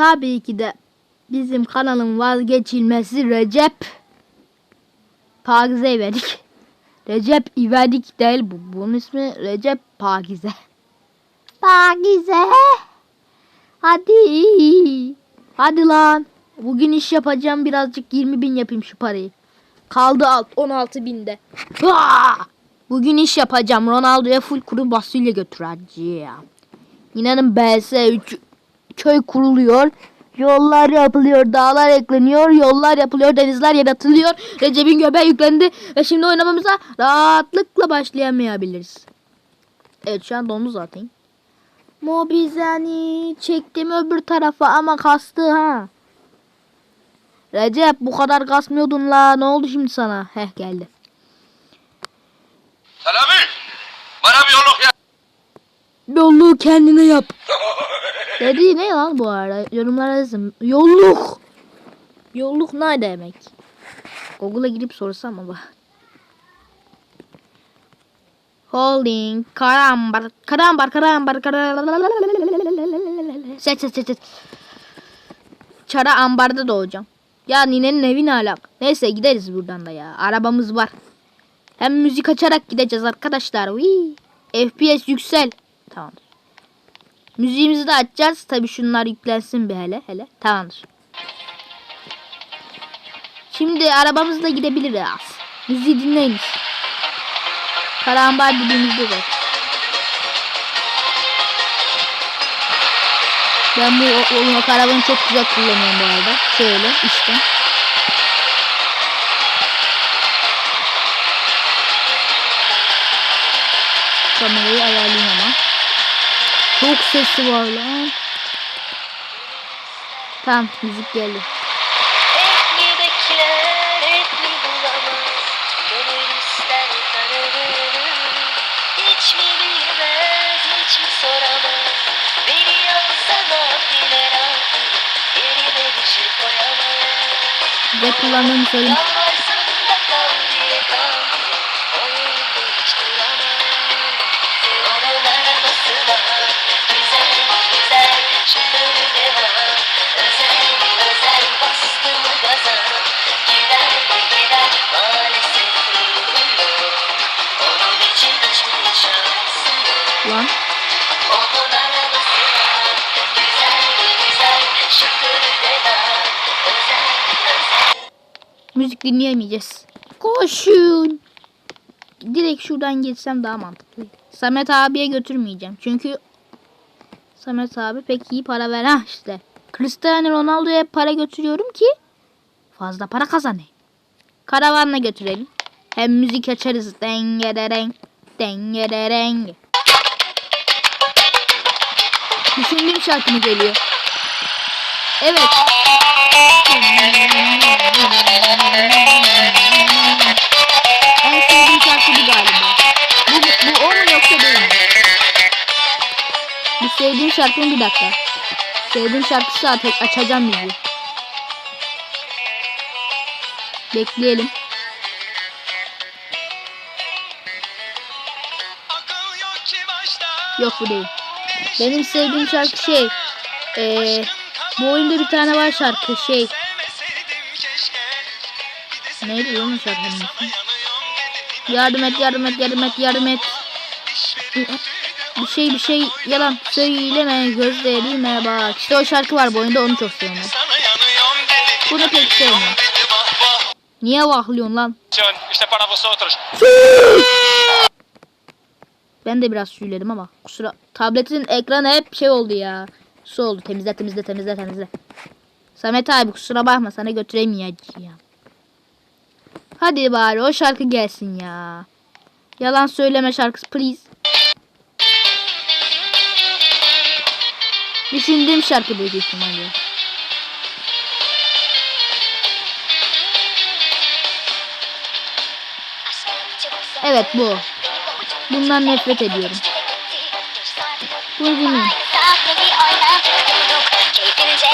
tabii ki de bizim kanalın vazgeçilmesi Recep Pakize İvedik. Recep İvedik değil bu. Bunun ismi Recep Pakize. Pakize. Hadi. Hadi lan. Bugün iş yapacağım birazcık 20 bin yapayım şu parayı. Kaldı alt 16 binde. Vaa! Bugün iş yapacağım. Ronaldo'ya full kuru fasulye götüreceğim. İnanın BS 3 köy kuruluyor. Yollar yapılıyor, dağlar ekleniyor, yollar yapılıyor, denizler yaratılıyor. Recep'in göbeği yüklendi ve şimdi oynamamıza rahatlıkla başlayamayabiliriz. Evet şu an dondu zaten. Mobizeni çektim öbür tarafa ama kastı ha. Recep bu kadar kasmıyordun la. Ne oldu şimdi sana? Heh geldi. Selami! Bana bir yolluk ya. Yolluğu kendine yap. Dediği ne lan bu arada? Yorumlara yazın. Yolluk. Yolluk ne demek? Google'a girip sorsam ama. Holding. Karambar. Karambar. Karambar. Karambar. Seç seç seç. Çara ambarda doğacağım. Ya ninenin evi ne alak? Neyse gideriz buradan da ya. Arabamız var. Hem müzik açarak gideceğiz arkadaşlar. Wii. FPS yüksel. Tamamdır. Müziğimizi de açacağız. Tabi şunlar yüklensin bir hele hele. Tamamdır. Şimdi arabamızla gidebiliriz. Müziği dinleyiniz. Karambar dibimizde de. Ben bu o- o- arabanı çok güzel kullanıyorum bu arada. Şöyle işte. Kamerayı ayarlayayım. Çok sesi var lan. Tamam müzik geldi. Etli bekler, etli bulamaz. Gönül ister tanırım. Hiç mi bilmez, hiç mi soramaz. Beni alsana diler artık. Yerine bir şey koyamaz. Güzel kullandığımı söyleyeyim. Özel. Müzik dinleyemeyeceğiz. Koşun. Direkt şuradan geçsem daha mantıklı. Samet abiye götürmeyeceğim. Çünkü Samet abi pek iyi para ver. Ha işte. Cristiano Ronaldo'ya para götürüyorum ki fazla para kazanayım. Karavanla götürelim. Hem müzik açarız. Dengereng. Dengereng. Düşündüğüm şarkı mı geliyor? Evet. En sevdiğim şarkı bu galiba. Bu, bu o mu yoksa değil mi? Bu sevdiğim şarkının bir dakika. Sevdiğim şarkısı artık açacağım bizi. Bekleyelim. Yok bu değil. Benim sevdiğim şarkı şey. Eee bu oyunda bir tane var şarkı şey. Neydi onun şarkının. Yardım et yardım et yardım et yardım et. Bir şey bir şey yalan söyleme gözlerime bak. İşte o şarkı var bu oyunda onu çok seviyorum. Bunu pek sevmiyorum. Niye vahlıyorsun lan? İşte para vosotros. Ben de biraz suyladım ama kusura tabletin ekranı hep şey oldu ya. Su oldu. Temizle temizle temizle temizle. Samet abi kusura bakma sana götüremeyeceğim. Hadi bari o şarkı gelsin ya. Yalan söyleme şarkısı please. Düşündüğüm şarkı büyük ihtimalle. Evet bu. Bundan nefret ediyorum. Bunu dinleyin. Sahneyi oynatıyorduk Keyfince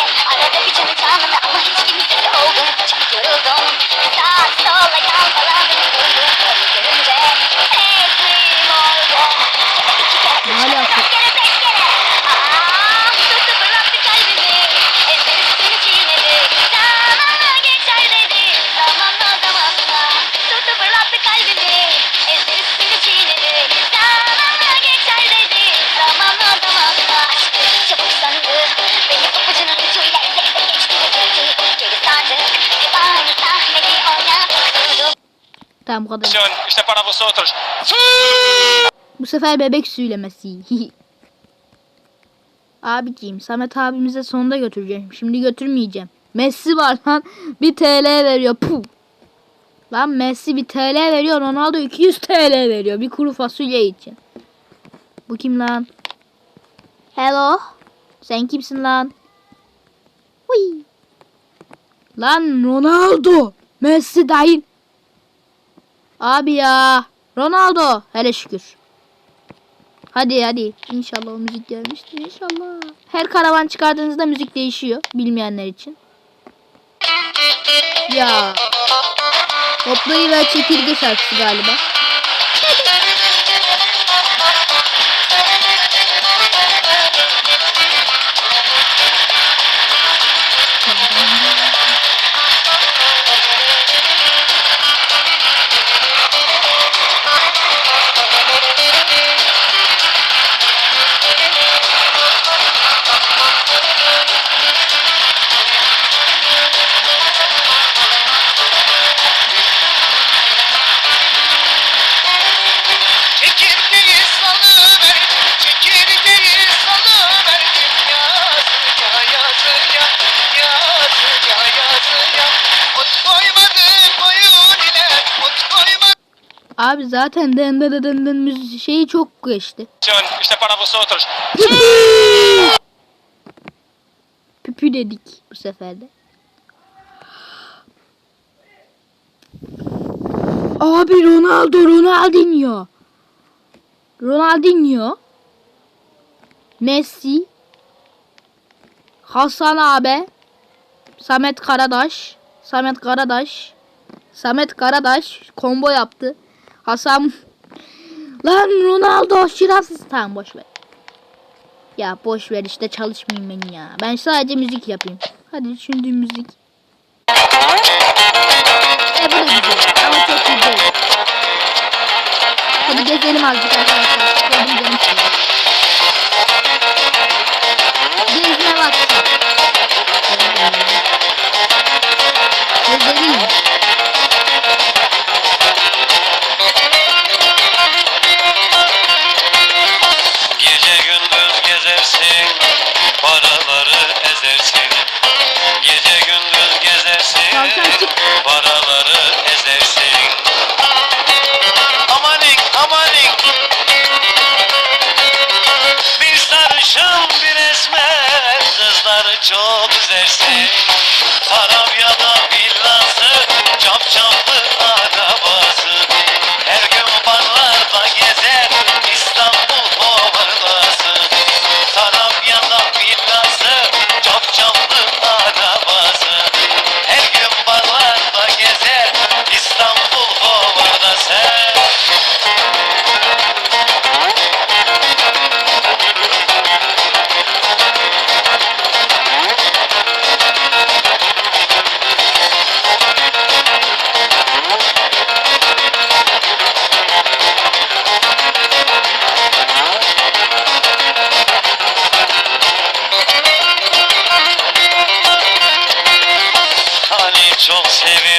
Tamam bu kadar. É para vosotros. Bu sefer bebek söylemesi. Abiciğim Samet abimize sonunda götüreceğim. Şimdi götürmeyeceğim. Messi var lan. 1 TL veriyor. Puh. Lan Messi 1 TL veriyor. Ronaldo 200 TL veriyor. Bir kuru fasulye için. Bu kim lan? Hello. Sen kimsin lan? Huy. Lan Ronaldo. Messi değil. Abi ya. Ronaldo. Hele şükür. Hadi hadi. İnşallah o müzik gelmiştir inşallah. Her karavan çıkardığınızda müzik değişiyor. Bilmeyenler için. Ya. Hoplayı ve çekirge şarkısı galiba. Abi zaten dın dın dın dın şeyi çok geçti. É para vosotros. Püpü dedik bu sefer de. Abi Ronaldo Ronaldinho. Ronaldinho. Messi. Hasan abi. Samet Karadaş. Samet Karadaş. Samet Karadaş combo yaptı. Hasan Lan Ronaldo şirafsız. Tamam boş ver. Ya boş ver işte çalışmayayım ben ya. Ben sadece müzik yapayım. Hadi düşündüğüm müzik. E güzel ama çok güzel. Hadi gezelim azıcık arkadaşlar. Çok üzersin. Harap çok seviyordum,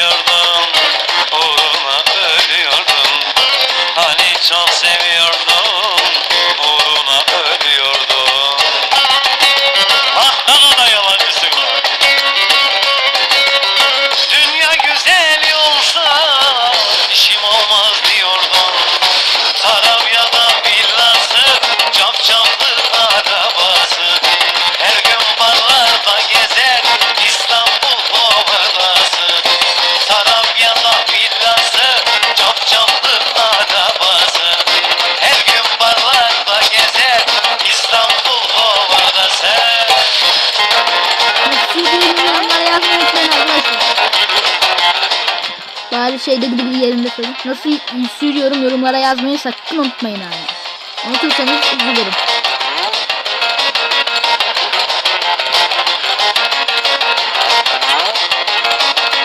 şeyde gidi bir yerinde söyleyeyim. Nasıl sürüyorum yorumlara yazmayı sakın unutmayın abi. Unutursanız üzülürüm.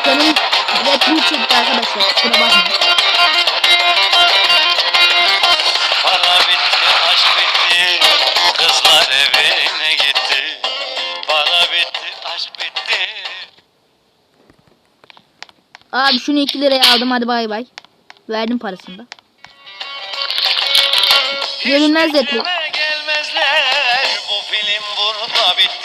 Canım rapini çekti arkadaşlar. Kusura bakmayın. Abi şunu 2 liraya aldım hadi bay bay. Verdim parasını da. Görünmez filme gelmezler Bu film burada bitti